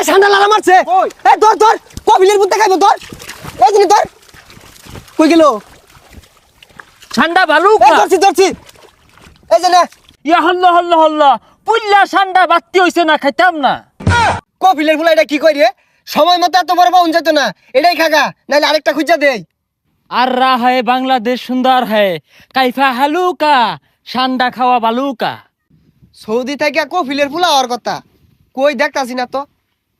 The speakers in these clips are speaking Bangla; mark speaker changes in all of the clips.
Speaker 1: এই ঠান্ডা লালা মারছে। এই ধর ধর কবিলের বুদ্ধে খাইবো ধর। এই জিনিস ধর। কই গেল? এই
Speaker 2: ভালুকা
Speaker 1: ধরছি ধরছি। এই যে না।
Speaker 2: ইয়া হল্ল হল্ল হল্ল। পুল্লা ঠান্ডা বাত্তি হইছে না খাইতাম না।
Speaker 1: কপিলের ফুলা এটা কি কই রে? সময় মতো এত বড় পাউন যেত না। এটাই খাগা নাহলে আরেকটা খুঁজা দেই।
Speaker 2: আর রা হয় বাংলাদেশ সুন্দর হয়। কাইফা হালুকা ঠান্ডা খাওয়া বালুকা।
Speaker 1: সৌদি থেকে কপিলের ফুলা হওয়ার কথা। কই দেখতাছি না তো?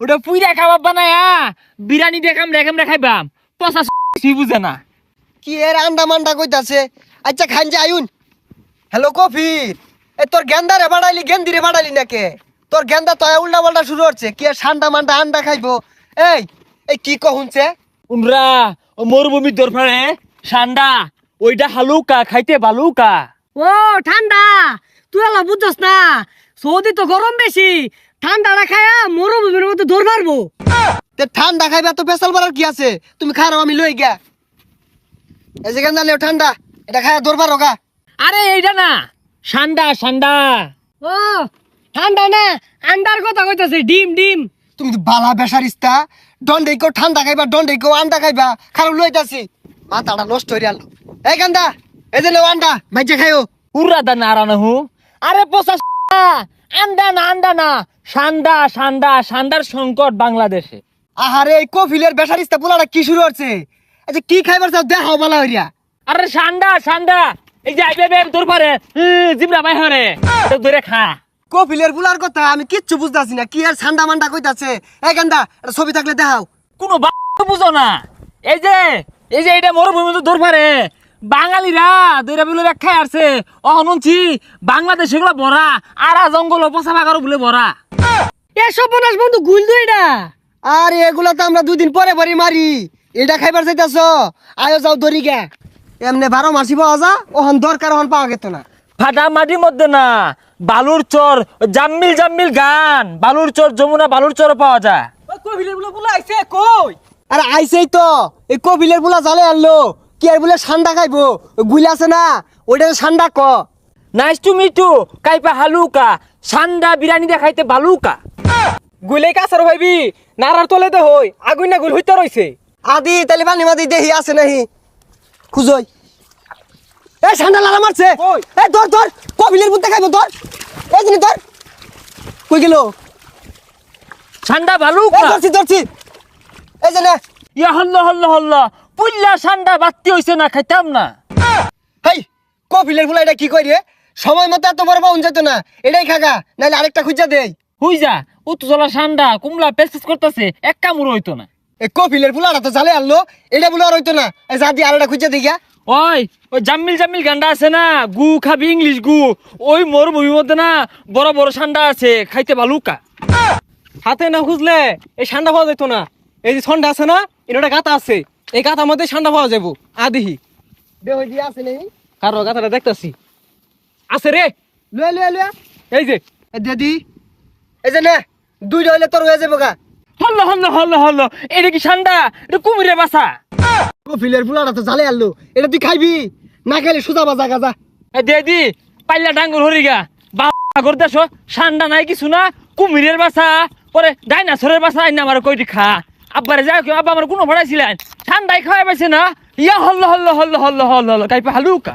Speaker 2: ওটা পুইরা খাবার বানায়া বিরিয়ানি দেখাম রেখাম রেখাইবাম পচা সি বুঝে না।
Speaker 1: কি এর আন্ডা মান্ডা কইতাছে? আচ্ছা খান যে আয়ুন হ্যালো কফির এ তোর গেন্দারে বাড়াইলি গেন্দিরে বাড়াইলি নাকে? তোর গেন্দা তো উল্টা পাল্টা শুরু হচ্ছে। কি আর ঠান্ডা মান্ডা আন্ডা খাইবো? এই এই কি কহুনছে
Speaker 2: উনরা ও মরুভূমির দরফারে ঠান্ডা ওইটা হালুকা খাইতে বালুকা।
Speaker 3: ও ঠান্ডা। তুই আলা বুঝছস না। সৌদি তো গরম বেশি। ঠান্ডাটা খায়া মরুভূমির মধ্যে দৌড় মারবো।
Speaker 1: তে ঠান্ডা খাইবে তো পেশাল বাড়ার কি আছে? তুমি খারাও আমি লই গিয়া। এই যে গেন্দা ঠান্ডা? এটা খায়া দরবার রোগা
Speaker 2: আরে এইটা না ঠান্ডা ঠান্ডা
Speaker 3: ও ঠান্ডা না আন্ডার কথা কইতাছে ডিম ডিম।
Speaker 1: তুমি তো বালা বেসারিস্তা। দণ্ডে কেউ ঠান্ডা খাইবা দণ্ডে কেউ আন্ডা খাইবা খারাপ লইতাছি। মাথাটা নষ্ট হয়ে গেল এই গান্দা এই যে আন্ডা ভাইজে খাইও।
Speaker 2: উড়া দা নারানা হু আরে পচা আন্ডা না আন্ডা না ঠান্ডা ঠান্ডা ঠান্ডার সংকট বাংলাদেশে।
Speaker 1: আহারে এই কফিলের বেসারিস্তা পোলাটা কি শুরু হচ্ছে আচ্ছা কি খাইবার চাও দেখাও বালা হইয়া।
Speaker 2: আরে ঠান্ডা ঠান্ডা এই যে আইবে বের তোর পারে। জিবরা বাই হরে। তো ধরে খা।
Speaker 1: কফিলের পোলার কথা আমি কিচ্ছু বুঝতাছি না। কি আর সান্দা মান্ডা কইতাছে? এই গান্দা এটা ছবি থাকলে দেখাও।
Speaker 2: কোনো বা বুঝো না। এই যে এই যে এটা মরুভূমি তো ধর পারে। বাঙালিরা দৈরা বলে ব্যাখ্যা আসছে ও শুনছি বাংলাদেশ এগুলো ভরা আরা জঙ্গল পচা বাগারও বলে ভরা।
Speaker 3: এ সর্বনাশ বন্ধু গুল না
Speaker 1: আর এগুলা তো আমরা দুদিন পরে পরে মারি। এটা খাইবার চাইতাছ? আয়ো যাও দরি গে। এমনি বারো মাসি পাওয়া যা ওহন দরকার ওহন পাওয়া গেত না।
Speaker 2: ফাটা মাটির মধ্যে না বালুর চর জাম্মিল জাম্মিল গান। বালুর চর যমুনা বালুর চর পাওয়া যায়।
Speaker 3: কবিলে বলে বলে আইছে কই?
Speaker 1: আরে আইসেই তো। এই কপিলের বুলা জালে আনলো। কি আর বলে ঠান্ডা খাইবো? গুলি আছে না? ওইটা ঠান্ডা ক।
Speaker 2: নাইস টু মিট টু কাইপা হালুকা। সান্ডা বিরিয়ানি দেখাইতে বালুকা।
Speaker 3: গুলে কাছার ভাইবি নারার তলে দে হই আগুন না গুল হইতে রইছে।
Speaker 1: আদি তাহলে পানি মাদি দেহি আছে নাহি। খুঁজই। এই ঠান্ডা লালা মারছে? এই ধর ধর কপিলের বুদ্ধে খাইবো ধর। এই জিনিস ধর। কই গেল?
Speaker 2: সান্ডা বালুকা।
Speaker 1: ধরছি ধরছি। এই যে না।
Speaker 2: ইয়া হল্ল হল্ল হল্ল। পুল্লা সান্ডা বাত্তি হইছে না খাইতাম না।
Speaker 1: হেই কপিলের ফুলা এটা কি কই রে? সময় মতো এত বড় পাউন যেত না। এটাই খাগা নাহলে আরেকটা খুঁজা দেই।
Speaker 2: হুই যা উত্তজলা সান্ডা কুমলা পেস পেস করতেছে এক কামড় হইতো না।
Speaker 1: এই কপিলের ফুলাটা তো জালে আনলো। এটা বলে আর হইতো না। যা দিয়ে আরেকটা খুঁজা দিই গা
Speaker 2: ওই ওই জাম্মিল জাম্মিল গান্ডা আছে না? গু খাবি ইংলিশ গু। ওই মরুভূমির মধ্যে না বড় বড় সান্ডা আছে। খাইতে বালুকা
Speaker 3: হাতে না খুঁজলে এই সান্ডা পাওয়া যেত না। এই যে ঠান্ডা আছে না এটা গাতা আছে। এই গাতার মধ্যে ঠান্ডা পাওয়া যাব আদিহি
Speaker 1: আছে নেই।
Speaker 3: কারও গাতাটা দেখতাছি। আছে রে।
Speaker 1: লয়ে লয়ে লয়ে।
Speaker 3: এই যে।
Speaker 1: এই দিদি এই যে না দুইটা হইলে তোর হয়ে যাব গা।
Speaker 2: হল্ল হল্ল হল্ল হল্ল। এটা কি সান্ডা? এটা কুমিরে বাসা
Speaker 1: কপিলের ফুলাটা তো জালে আনলো। এটা তুই খাইবি? না খাইলে সুজা বাজা গাজা
Speaker 2: এ দে দি পাল্লা ডাঙ্গুর হরিগা বাগর দেশ সান্ডা নাই কিছু না কুমিরের বাসা পরে ডাইনাসরের বাসা আইনা আমার কইটি খা। আব্বারে যাই কেউ আব্বা আমার কোনো ভাড়াইছিলেন ঠান্ডায় খাওয়াই পাইছে না। ইয়া hello hello hello hello hello, hello, কাইপা হালুকা।